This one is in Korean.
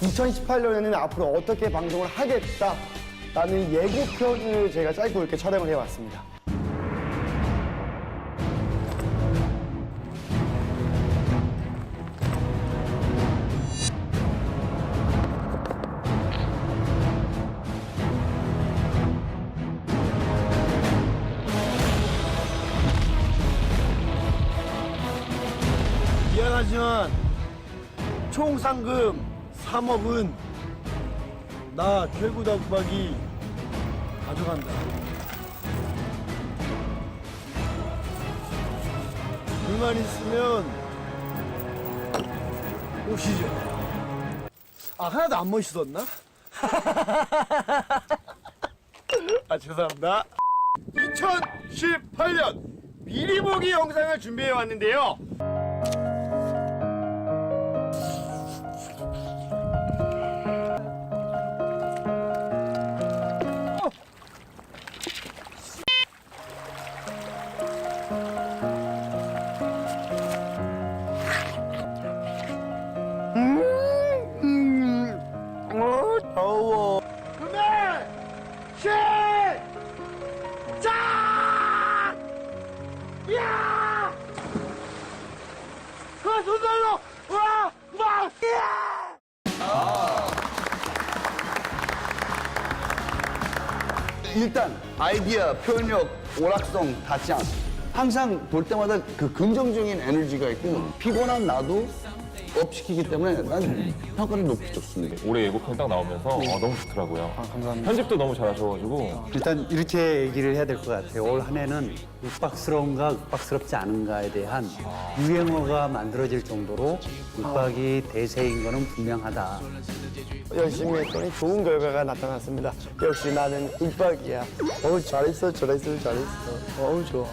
2018년에는 앞으로 어떻게 방송을 하겠다라는 예고편을 제가 짧고 이렇게 촬영을 해왔습니다. 총 상금 3억은 나 최고 닭박이 가져간다. 불만 있으면 오시죠. 아 하나도 안 멋있었나? 아 죄송합니다. 2018년 미리 보기 영상을 준비해 왔는데요. 더워. 그만! 시! 자! 야! 그 손들로! 와! 와! 야! 일단 아이디어, 표현력, 오락성 다짱 항상 볼 때마다 그 긍정적인 에너지가 있고 피곤한 나도 업 시키기 때문에 난 평가를 높이 줬습니다. 올해 예고편 딱 나오면서 어, 너무 좋더라고요. 감사합니다. 편집도 너무 잘하셔가지고 일단 이렇게 얘기를 해야 될 것 같아요. 올 한 해는 윽박스러운가 윽박스럽지 않은가에 대한 유행어가 만들어질 정도로 윽박이 대세인 거는 분명하다. 열심히 했더니 좋은 결과가 나타났습니다. 역시 나는 윽박이야. 어우 잘했어, 잘했어, 잘했어. 어우 좋아.